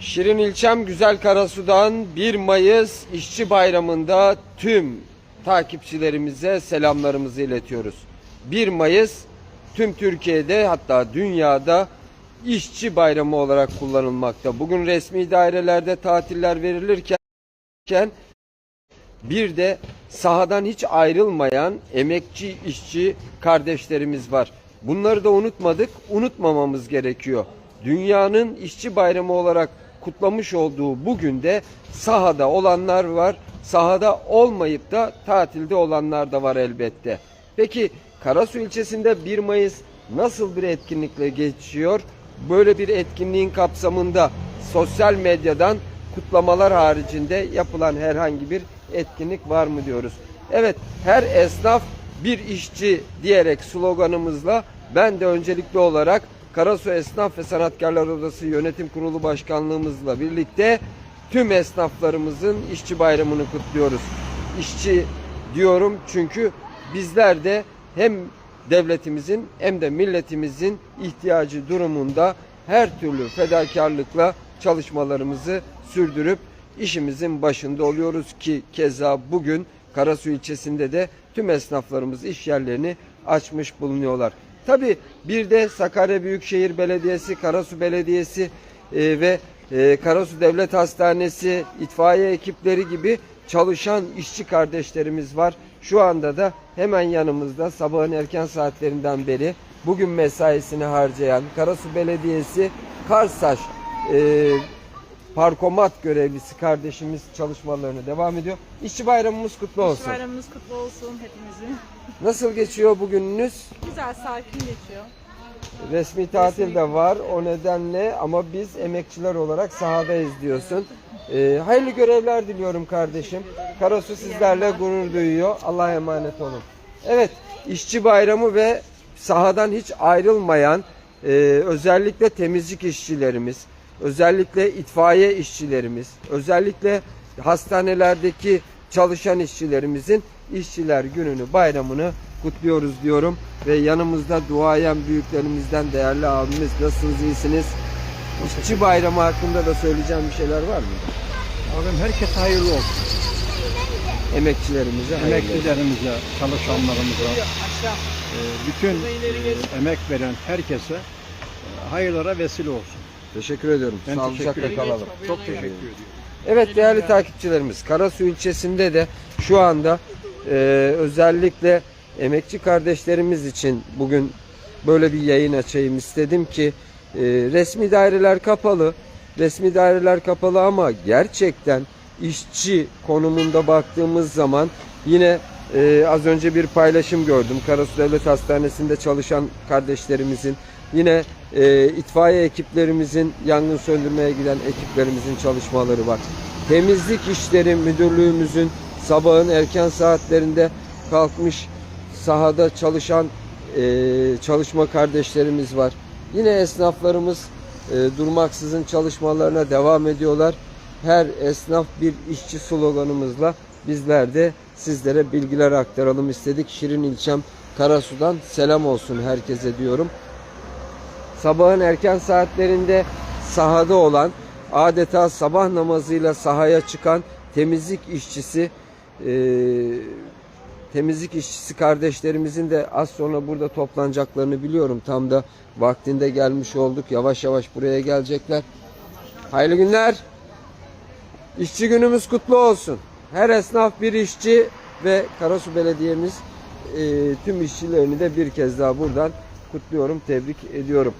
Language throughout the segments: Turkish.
Şirin ilçem Güzel Karasu'dan 1 Mayıs İşçi Bayramı'nda tüm takipçilerimize selamlarımızı iletiyoruz. 1 Mayıs tüm Türkiye'de hatta dünyada İşçi Bayramı olarak kullanılmakta. Bugün resmi dairelerde tatiller verilirken bir de sahadan hiç ayrılmayan emekçi işçi kardeşlerimiz var. Bunları da unutmadık, unutmamamız gerekiyor. Dünyanın işçi bayramı olarak kutlamış olduğu bugün de sahada olanlar var, sahada olmayıp da tatilde olanlar da var elbette. Peki Karasu ilçesinde 1 Mayıs nasıl bir etkinlikle geçiyor? Böyle bir etkinliğin kapsamında sosyal medyadan kutlamalar haricinde yapılan herhangi bir etkinlik var mı diyoruz. Evet her esnaf bir işçi diyerek sloganımızla ben de öncelikli olarak Karasu Esnaf ve Sanatkarlar Odası Yönetim Kurulu Başkanlığımızla birlikte tüm esnaflarımızın işçi bayramını kutluyoruz. İşçi diyorum çünkü bizler de hem devletimizin hem de milletimizin ihtiyacı durumunda her türlü fedakarlıkla çalışmalarımızı sürdürüp işimizin başında oluyoruz ki keza bugün Karasu ilçesinde de tüm esnaflarımız iş yerlerini açmış bulunuyorlar. Tabi bir de Sakarya Büyükşehir Belediyesi, Karasu Belediyesi e, ve e, Karasu Devlet Hastanesi, itfaiye ekipleri gibi çalışan işçi kardeşlerimiz var. Şu anda da hemen yanımızda sabahın erken saatlerinden beri bugün mesaisini harcayan Karasu Belediyesi Karsaş e, parkomat görevlisi kardeşimiz çalışmalarına devam ediyor. İşçi bayramımız kutlu olsun. Bayramımız kutlu olsun hepimizin. Nasıl geçiyor bugününüz? Güzel, sakin geçiyor. Resmi tatil de var o nedenle ama biz emekçiler olarak sahadayız diyorsun. Ee, hayırlı görevler diliyorum kardeşim. Karasu sizlerle gurur duyuyor. Allah'a emanet olun. Evet, işçi bayramı ve sahadan hiç ayrılmayan e, özellikle temizlik işçilerimiz, özellikle itfaiye işçilerimiz, özellikle hastanelerdeki çalışan işçilerimizin işçiler gününü, bayramını kutluyoruz diyorum. Ve yanımızda duayen büyüklerimizden değerli abimiz nasılsınız, iyisiniz? İşçi bayramı hakkında da söyleyeceğim bir şeyler var mı? Abim herkese hayırlı olsun. Emekçilerimize hayırlı olsun. Emeklilerimize, çalışanlarımıza, e, bütün e, emek veren herkese e, hayırlara vesile olsun. Teşekkür ediyorum. Ben Sağlıcakla teşekkür kalalım. Çok teşekkür ediyorum. Evet değerli takipçilerimiz Karasu ilçesinde de şu anda e, özellikle emekçi kardeşlerimiz için bugün böyle bir yayın açayım istedim ki e, resmi daireler kapalı. Resmi daireler kapalı ama gerçekten işçi konumunda baktığımız zaman yine e, az önce bir paylaşım gördüm. Karasu Devlet Hastanesi'nde çalışan kardeşlerimizin yine e, itfaiye ekiplerimizin yangın söndürmeye giden ekiplerimizin çalışmaları var. Temizlik işleri müdürlüğümüzün sabahın erken saatlerinde kalkmış sahada çalışan e, çalışma kardeşlerimiz var. Yine esnaflarımız e, durmaksızın çalışmalarına devam ediyorlar. Her esnaf bir işçi sloganımızla bizler de sizlere bilgiler aktaralım istedik. Şirin ilçem Karasu'dan selam olsun herkese diyorum sabahın erken saatlerinde sahada olan adeta sabah namazıyla sahaya çıkan temizlik işçisi e, temizlik işçisi kardeşlerimizin de az sonra burada toplanacaklarını biliyorum. Tam da vaktinde gelmiş olduk. Yavaş yavaş buraya gelecekler. Hayırlı günler. İşçi günümüz kutlu olsun. Her esnaf bir işçi ve Karasu Belediye'miz e, tüm işçilerini de bir kez daha buradan kutluyorum, tebrik ediyorum.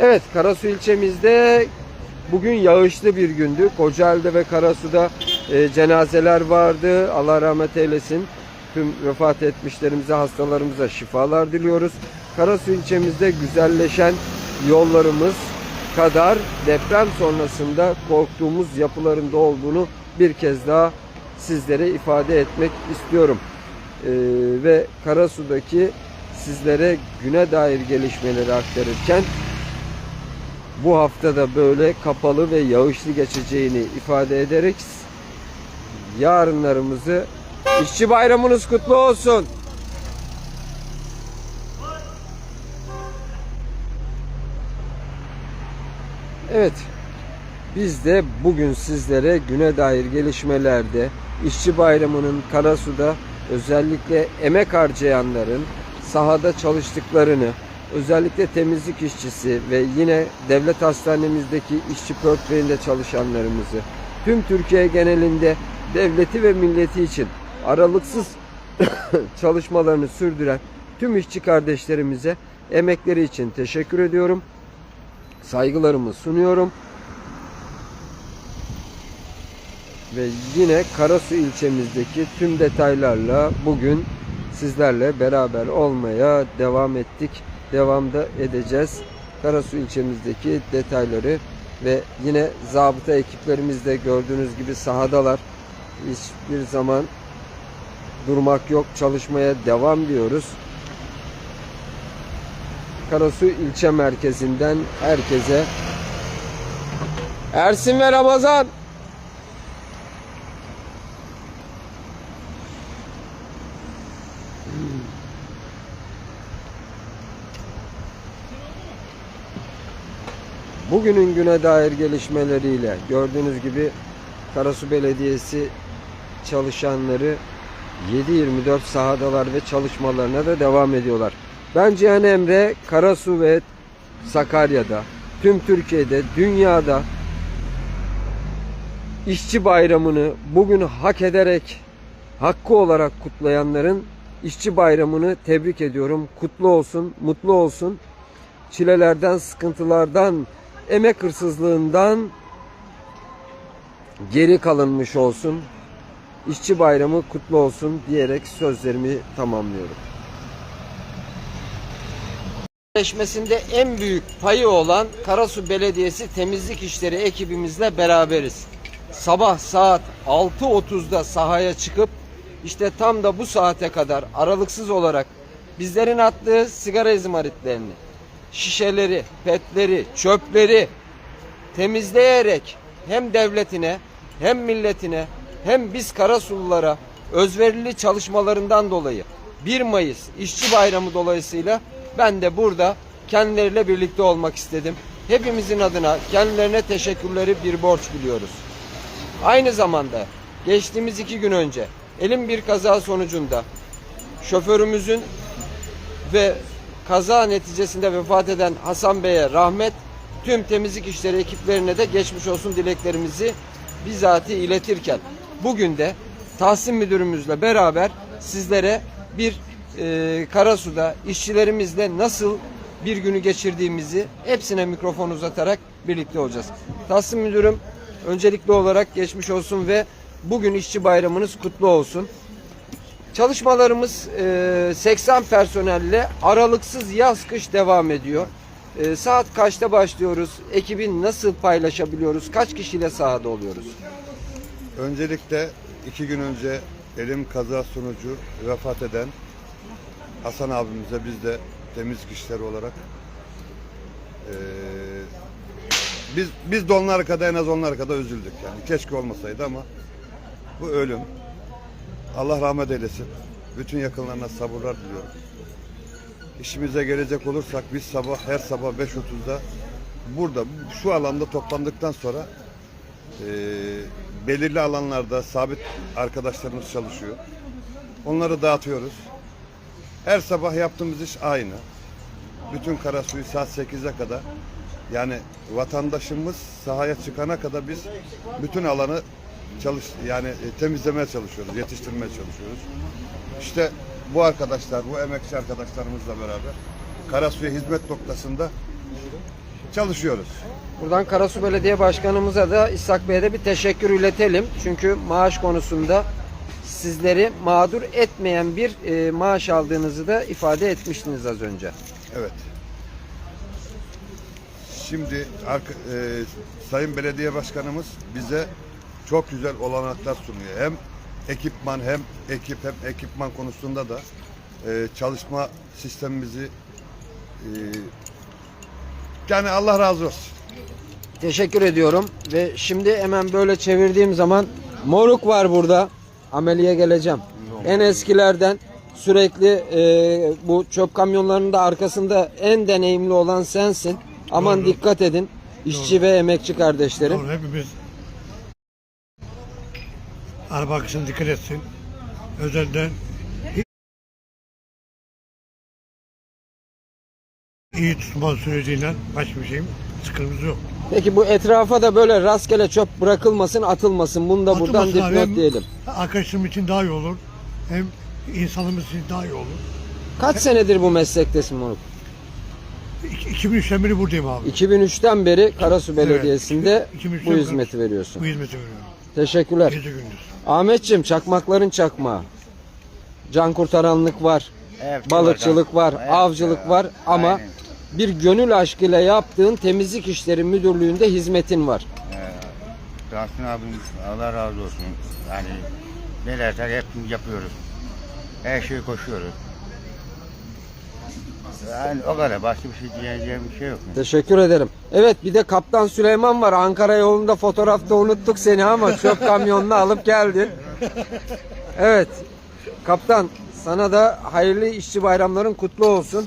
Evet, Karasu ilçemizde bugün yağışlı bir gündü. Kocaeli'de ve Karasu'da e, cenazeler vardı. Allah rahmet eylesin. Tüm vefat etmişlerimize, hastalarımıza şifalar diliyoruz. Karasu ilçemizde güzelleşen yollarımız kadar deprem sonrasında korktuğumuz yapılarında olduğunu bir kez daha sizlere ifade etmek istiyorum. Ee, ve Karasu'daki sizlere güne dair gelişmeleri aktarırken bu hafta da böyle kapalı ve yağışlı geçeceğini ifade ederek yarınlarımızı işçi bayramınız kutlu olsun. Evet. Biz de bugün sizlere güne dair gelişmelerde işçi bayramının Karasu'da özellikle emek harcayanların sahada çalıştıklarını özellikle temizlik işçisi ve yine devlet hastanemizdeki işçi portföyünde çalışanlarımızı tüm Türkiye genelinde devleti ve milleti için aralıksız çalışmalarını sürdüren tüm işçi kardeşlerimize emekleri için teşekkür ediyorum. Saygılarımı sunuyorum. Ve yine Karasu ilçemizdeki tüm detaylarla bugün sizlerle beraber olmaya devam ettik. Devamda edeceğiz. Karasu ilçemizdeki detayları ve yine zabıta ekiplerimiz de gördüğünüz gibi sahadalar. Hiçbir zaman durmak yok. Çalışmaya devam diyoruz. Karasu ilçe merkezinden herkese Ersin ve Ramazan Bugünün güne dair gelişmeleriyle gördüğünüz gibi Karasu Belediyesi çalışanları 7-24 sahadalar ve çalışmalarına da devam ediyorlar. Ben Cihan Emre, Karasu ve Sakarya'da, tüm Türkiye'de, dünyada işçi bayramını bugün hak ederek, hakkı olarak kutlayanların işçi bayramını tebrik ediyorum. Kutlu olsun, mutlu olsun. Çilelerden, sıkıntılardan, emek hırsızlığından geri kalınmış olsun. İşçi bayramı kutlu olsun diyerek sözlerimi tamamlıyorum. Birleşmesinde en büyük payı olan Karasu Belediyesi temizlik işleri ekibimizle beraberiz. Sabah saat 6.30'da sahaya çıkıp işte tam da bu saate kadar aralıksız olarak bizlerin attığı sigara izmaritlerini, şişeleri, petleri, çöpleri temizleyerek hem devletine hem milletine hem biz Karasullulara özverili çalışmalarından dolayı 1 Mayıs İşçi Bayramı dolayısıyla ben de burada kendileriyle birlikte olmak istedim. Hepimizin adına kendilerine teşekkürleri bir borç biliyoruz. Aynı zamanda geçtiğimiz iki gün önce elim bir kaza sonucunda şoförümüzün ve kaza neticesinde vefat eden Hasan Bey'e rahmet, tüm temizlik işleri ekiplerine de geçmiş olsun dileklerimizi bizatihi iletirken bugün de Tahsin Müdürümüzle beraber sizlere bir e, Karasu'da işçilerimizle nasıl bir günü geçirdiğimizi hepsine mikrofon uzatarak birlikte olacağız. Tahsin Müdürüm öncelikli olarak geçmiş olsun ve bugün işçi bayramınız kutlu olsun. Çalışmalarımız e, 80 personelle aralıksız yaz kış devam ediyor. E, saat kaçta başlıyoruz? Ekibin nasıl paylaşabiliyoruz? Kaç kişiyle sahada oluyoruz? Öncelikle iki gün önce elim kaza sonucu vefat eden Hasan abimize biz de temizlik işleri olarak eee, biz biz de onlar kadar en az onlar kadar üzüldük yani keşke olmasaydı ama bu ölüm Allah rahmet eylesin. Bütün yakınlarına sabırlar diliyorum. İşimize gelecek olursak biz sabah her sabah 5.30'da burada şu alanda toplandıktan sonra e, belirli alanlarda sabit arkadaşlarımız çalışıyor. Onları dağıtıyoruz. Her sabah yaptığımız iş aynı. Bütün Karasu'yu saat 8'e kadar yani vatandaşımız sahaya çıkana kadar biz bütün alanı çalış yani e, temizlemeye çalışıyoruz, yetiştirmeye çalışıyoruz. İşte bu arkadaşlar, bu emekçi arkadaşlarımızla beraber Karasu'ya hizmet noktasında çalışıyoruz. Buradan Karasu Belediye Başkanımıza da İshak Bey'e de bir teşekkür iletelim. Çünkü maaş konusunda sizleri mağdur etmeyen bir e, maaş aldığınızı da ifade etmiştiniz az önce. Evet. Şimdi arka- e, Sayın Belediye Başkanımız bize çok güzel olanaklar sunuyor. Hem ekipman hem ekip hem ekipman konusunda da e, çalışma sistemimizi e, yani Allah razı olsun. Teşekkür ediyorum ve şimdi hemen böyle çevirdiğim zaman moruk var burada. Ameliye geleceğim. En eskilerden sürekli e, bu çöp kamyonlarının da arkasında en deneyimli olan sensin. Aman dikkat edin. işçi ve emekçi kardeşlerim. Doğru hepimiz araba akışına dikkat etsin. Özelden iyi tutma süreciyle başka bir şeyim sıkıntımız yok. Peki bu etrafa da böyle rastgele çöp bırakılmasın, atılmasın. Bunu da buradan Atılmasın abi, dipnot hem diyelim. Arkadaşım için daha iyi olur. Hem insanımız için daha iyi olur. Kaç senedir bu meslektesin Moruk? İki- 2003'ten beri buradayım abi. 2003'ten beri Karasu Belediyesi'nde 2003'ten bu beri hizmeti veriyorsun. Bu hizmeti veriyorum. Teşekkürler. Gece gündüz. Ahmetçim çakmakların çakmağı. Can kurtaranlık var, Evet, balıkçılık var, Evet, avcılık evet. var ama Aynen. bir gönül aşkıyla yaptığın temizlik işleri müdürlüğünde hizmetin var. Tahsin abim Allah razı olsun. Yani ne dersen hepsini yapıyoruz. Her şeyi koşuyoruz. Yani o kadar. Başka bir şey diyeceğim bir şey yok. Teşekkür ederim. Evet bir de Kaptan Süleyman var. Ankara yolunda fotoğrafta unuttuk seni ama çöp kamyonunu alıp geldin. Evet. Kaptan sana da hayırlı işçi bayramların kutlu olsun.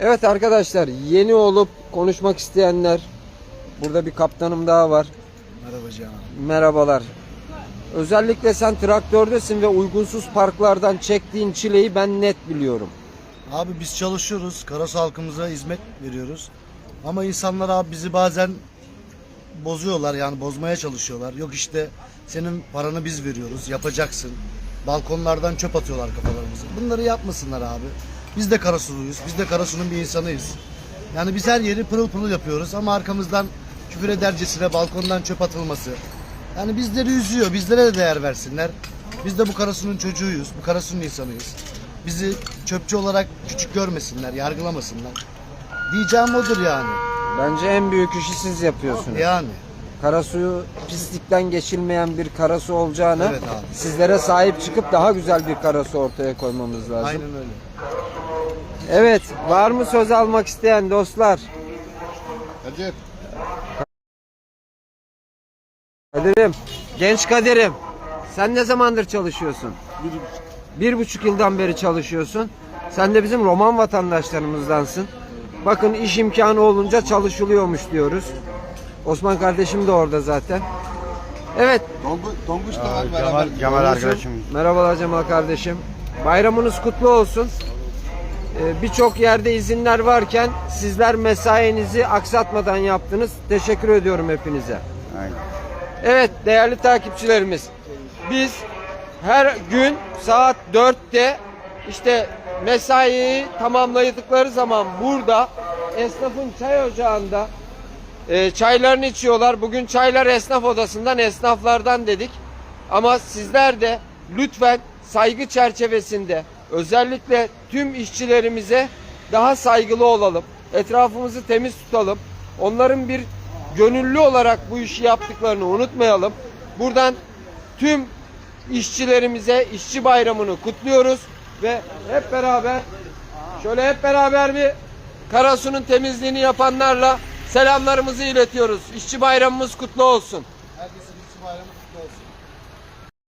Evet arkadaşlar yeni olup konuşmak isteyenler burada bir kaptanım daha var. Merhaba canım. Merhabalar. Özellikle sen traktördesin ve uygunsuz parklardan çektiğin çileyi ben net biliyorum. Abi biz çalışıyoruz. Karasu halkımıza hizmet veriyoruz. Ama insanlar abi bizi bazen bozuyorlar yani bozmaya çalışıyorlar. Yok işte senin paranı biz veriyoruz yapacaksın. Balkonlardan çöp atıyorlar kafalarımıza. Bunları yapmasınlar abi. Biz de Karasuluyuz. Biz de Karasu'nun bir insanıyız. Yani biz her yeri pırıl pırıl yapıyoruz ama arkamızdan küfür edercesine balkondan çöp atılması. Yani bizleri üzüyor. Bizlere de değer versinler. Biz de bu Karasu'nun çocuğuyuz. Bu Karasu'nun insanıyız. Bizi çöpçü olarak küçük görmesinler, yargılamasınlar. Diyeceğim odur yani. Bence en büyük işi siz yapıyorsunuz. Yani. Karasuyu pislikten geçilmeyen bir karasu olacağına Evet abi. sizlere sahip çıkıp daha güzel bir karasu ortaya koymamız lazım. Aynen öyle. Evet, var mı söz almak isteyen dostlar? Recep. Kadir'im, genç Kadir'im. Sen ne zamandır çalışıyorsun? Bir buçuk yıldan beri çalışıyorsun. Sen de bizim Roman vatandaşlarımızdansın. Bakın iş imkanı olunca çalışılıyormuş diyoruz. Osman kardeşim de orada zaten. Evet, Tonguç da var Cemal, beraber. Cemal arkadaşım. Merhabalar Cemal kardeşim. Bayramınız kutlu olsun. Ee, Birçok yerde izinler varken sizler mesainizi aksatmadan yaptınız. Teşekkür ediyorum hepinize. Aynen. Evet değerli takipçilerimiz. Biz her gün saat 4'te işte mesaiyi tamamladıkları zaman burada esnafın çay ocağında e, çaylarını içiyorlar. Bugün çaylar esnaf odasından esnaflardan dedik. Ama sizler de lütfen saygı çerçevesinde özellikle tüm işçilerimize daha saygılı olalım. Etrafımızı temiz tutalım. Onların bir gönüllü olarak bu işi yaptıklarını unutmayalım. Buradan tüm işçilerimize işçi bayramını kutluyoruz ve hep beraber şöyle hep beraber bir Karasu'nun temizliğini yapanlarla selamlarımızı iletiyoruz. İşçi bayramımız kutlu olsun. Herkesin işçi bayramı